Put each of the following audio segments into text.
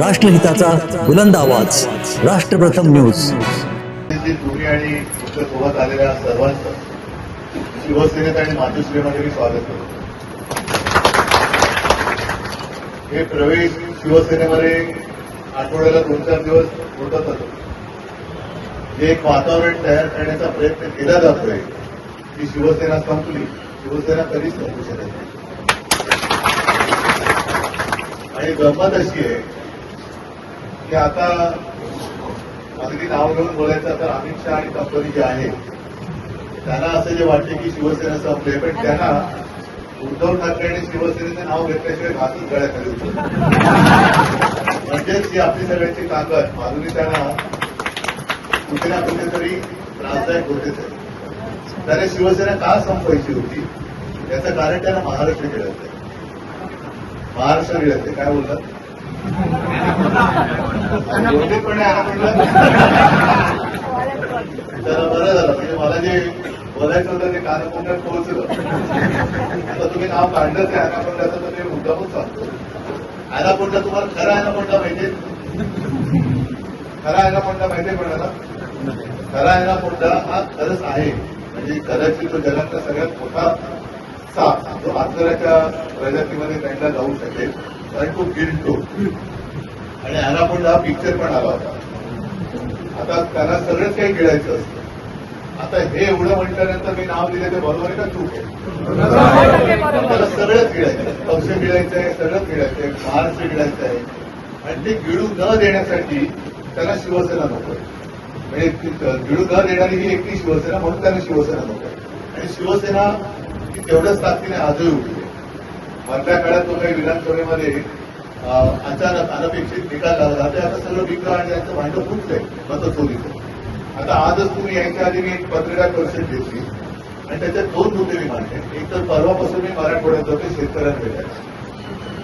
राष्ट्रहिताचा बुलंद आवाज. राष्ट्रप्रथम न्यूज. आणि सोबत आलेल्या सर्वांचं शिवसेनेत आणि मातोश्रीमध्ये मी स्वागत करतो. हे प्रवेश शिवसेनेमध्ये आठवड्याला दोन चार दिवस होतच होतो जे एक वातावरण तयार करण्याचा प्रयत्न केला जातोय की शिवसेना संपली. शिवसेना कधीच संपू शकत नाही. आणि गंमत अशी आहे की आता अगदी नाव घेऊन बोलायचं तर अमित शहा आणि कंपनी जे आहे त्यांना असं जे वाटते की शिवसेना संपले पण त्यांना उद्धव ठाकरे आणि शिवसेनेचं नाव घेतल्याशिवाय घासून गळ्याखाली होतो म्हणजेच ही आपली सगळ्यांची ताकद माधुरी त्यांना कुठे ना कुठेतरी त्रासदायक होतेच आहे त्याने शिवसेना का संपवायची होती? याचं कारण त्यांना महाराष्ट्र केलं होतं. महाराष्ट्र मिळत काय बोलतात तर बरं झालं म्हणजे मला जे बोलायचं होतं ते कानाकोपऱ्यात पोहोचलं आता तुम्ही नाव अनाकोंडाचं तर ते मुद्दामच सांगतो अनाकोंडा तुम्हाला खरा अनाकोंडा माहितीये खरा अनाकोंडा माहितीये कोणाला खरा अनाकोंडा हा खरंच आहे म्हणजे कदाचित तो जगातला सगळ्यात मोठा साप जो आजराच्या प्रजातीमध्ये त्यांना जाऊ शकेल कारण तो गिरतो आणि अनाकोंडा हा पिक्चर पण आला होता. आता त्याला सगळंच काही गिळायचं असतं. आता हे एवढं म्हटल्यानंतर मी नाव दिले ते बरोबर आहे का चूक आहे? त्याला सगळंच गिळायचं आहे. पक्ष गिळायचं आहे सगळंच गिळायचं आहे. महाराष्ट्र गिळायचं आहे. आणि ते गिळू न देण्यासाठी त्याला शिवसेना नको म्हणजे गिळू न देणारी ही एकटी शिवसेना म्हणून त्यांना शिवसेना नको आणि शिवसेना ही तेवढ्याच ताकदीने आजही उभी आहे. मधल्या काळात तो काही विधानसभेमध्ये अचानक अनपेक्षित निकाल लागला. ते आता सगळं बिघडं आणि त्यांचं भांडं फुटलंय मतचोरीचं आता आजच तुम्ही यायच्या आधी मी एक पत्रकार परिषद घेतली. आणि त्याच्यात दोन मुद्दे मी मांडले. एक तर परवापासून मी मराठवाड्यात जातो शेतकऱ्यांकडे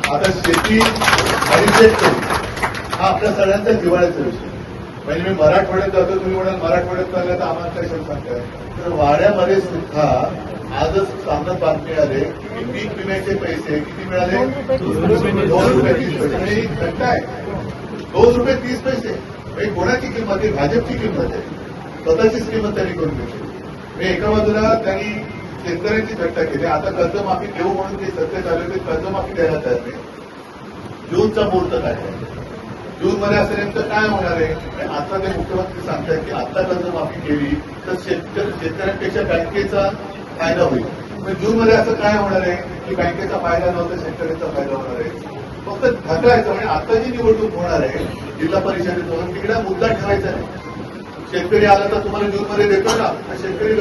आता शेती आणि शेतकरी हा आपल्या सगळ्यांचा जिव्हाळ्याचा विषय. म्हणजे मी मराठवाड्यात जातो तुम्ही म्हणाल मराठवाड्यात चालल्या तर आम्हाला काय सांगताय तर वाड्यामध्ये सुद्धा आजच सामन्यात बातमी आले की पीक विम्याचे पैसे किती मिळाले? दोन रुपये तीस पैसे. म्हणजे ही घटना आहे. दोन रुपये तीस पैसे. म्हणजे कोणाची किंमत आहे? भाजपची किंमत आहे. स्वतःचीच किंमत त्यांनी करून घेतली म्हणजे एका बाजूला त्यांनी शेतकऱ्यांची चर्चा केली. आता कर्जमाफी देऊ म्हणून ते सत्य चालू ते कर्जमाफी द्यायला तयार नाही. जूनचा मुहूर्त काय जून मध्ये असं नेमकं काय होणार आहे? आता ते मुख्यमंत्री सांगतात की आता कर्जमाफी केली तर शेतकऱ्यांपेक्षा बँकेचा फायदा होईल. पण जून मध्ये असं काय होणार आहे की बँकेचा फायदा नव्हता शेतकऱ्यांचा फायदा होणार आहे? फक्त ढकलायचं म्हणजे आता जी निवडणूक होणार आहे जिल्हा परिषदेत होणार तिकडे मुद्दा ठेवायचा नाही शेतकरी आला तर तुम्हाला जून मध्ये देतो ना शेतकरी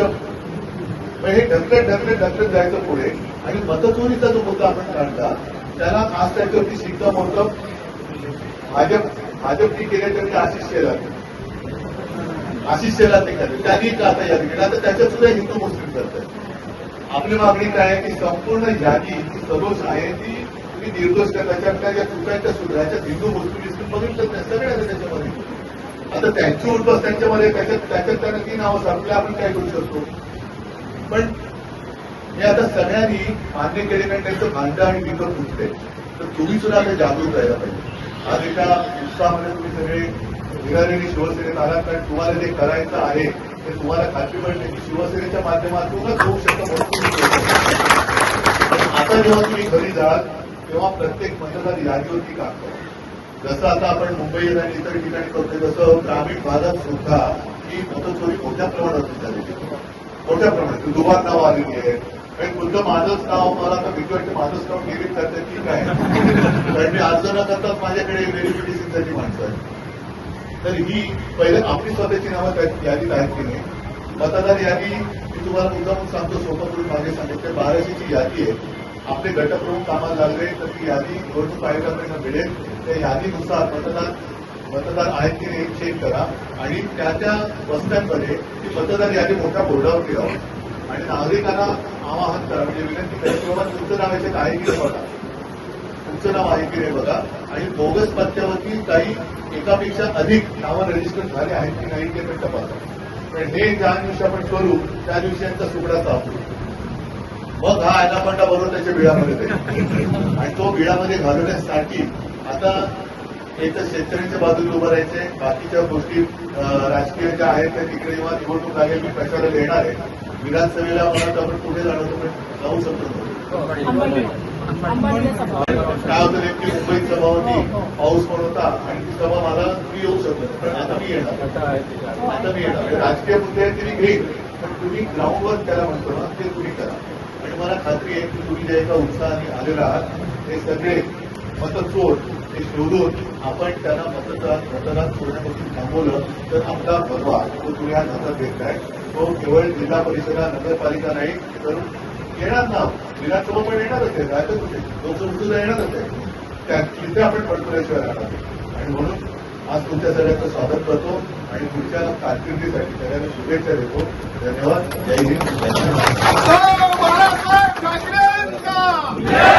हे ढकलत ढकलत ढकलत जायचं पुढे. आणि मतचोरीचा जो मुद्दा आपण काढला त्याला आज त्याच्यावरती शिक्कामोर्तब भाजप भाजपने केले तर आशिष केला आशिष शेला ते करते त्यांनी का आता यादी केली आता त्याच्यात सुद्धा हिंदू मुस्लिम करतात. आपली मागणी काय आहे की संपूर्ण यादी सदोष आहे ती तुम्ही निर्दोष करा त्याच्यातल्या ज्या चुकांच्या सुधाराच्यात हिंदू मुस्लिम इस्लिम बघितलं नाही. सगळे आले त्याच्यामध्ये. आता त्यांची उठबस त्यांच्यामध्ये त्याच्यात त्याच्यात त्यांना ती नावं सांगितलं. आपण काय करू शकतो? पण हे आता सगळ्यांनी मान्य केले कारण त्यांचं भांडं आणि विकत उठते तर तुम्ही सुद्धा आता जागरूक राहायला पाहिजे. आज एका उत्साहामध्ये तुम्ही सगळे निघालेली शिवसेनेत आला कारण तुम्हाला जे करायचं आहे ते तुम्हाला खात्री पडते की शिवसेनेच्या माध्यमातूनच होऊ शकतं आता जेव्हा तुम्ही घरी जाल तेव्हा प्रत्येक मतदार यादीवरती काम करा जसं आता आपण मुंबई आणि इतर ठिकाणी करतोय तसं ग्रामीण भागात सुद्धा ही मतचोरी मोठ्या प्रमाणात झालेली मोठ्या प्रमाणात. दुबार नाव आलेली आहे. आणि खुद्द माझंच नाव मला आता भीती वाटते माझंच नाव गेली करते ठीक आहे कारण मी अर्ज न करताच माझ्याकडे व्हेरिफिकेशनसाठी माणसं आहेत तर ही पहिले आपली स्वतःची नावं त्या यादीत आहेत की नाही? मतदार यादी मी तुम्हाला मुद्दाम सांगतो सोपं करून मागे सांगितलं बाराशेची यादी आहे. आपले गटप्रमुख कामाला लागले तर ती यादी निवडणूक आयोगापर्यंत मिळेल. त्या यादीनुसार मतदार मतदार आहेत की नाही चेक करा. आणि त्या त्या वस्त्यांमध्ये ती मतदार यादी मोठ्या बोर्डावर ठेवा. आणि नागरिकांना आवाहन करा. म्हणजे विनंती करा. किंवा तुमचं नाव याच्यात आहे की बघा. तुमचं नाव आहे बघा. आणि बोगस पत्त्यावरती काही एकापेक्षा अधिक नावं रजिस्टर झाले आहेत की नाही ते पण तपासा. पण हे ज्या दिवशी आपण करू त्या दिवशी यांचा सुगडा सापडू मग हा अनाकोंडा बरोबर त्याच्या बिळामध्ये आणि तो बिळामध्ये घालवण्यासाठी आता एक तर शेतकऱ्यांच्या बाजूला उभं राहायचे बाकीच्या गोष्टी राजकीय ज्या आहेत त्या तिकडे जेव्हा निवडणूक लागेल मी प्रचाराला येणार आहे. विधानसभेला मला आपण पुढे जाणार होतो जाऊ शकतो काय होतं नेमकी मुंबईत सभा होती पाऊस पण होता आणि ती सभा मला मी येऊ शकलो पण आता मी येणार आता मी येणार राजकीय मुद्दे आहेत ते मी पण तुम्ही ग्राउंडवर त्याला म्हणतो ना ते तुम्ही करा आणि मला खात्री आहे की तुम्ही ज्या एका उत्साहाने आलेला आहात ते सगळे मतचोर ते शोधून आपण त्यांना मतदार मतदान सोडण्यापासून थांबवलं तर आमचा भरवा तो तुम्ही आज हातात घेतलाय तो केवळ जिल्हा परिषदा नगरपालिका नाही तर येणार ना. विधानसभा पण येणारच आहे होते. कुठे लोकसभा सुद्धा येणारच आहे त्या तिथे आपण पडपल्याशिवाय राहणार आणि म्हणून आज तुमच्या सगळ्यांचं स्वागत करतो आणि पुढच्या कारकिर्दीसाठी सगळ्यांना शुभेच्छा देतो. धन्यवाद. जय हिंद.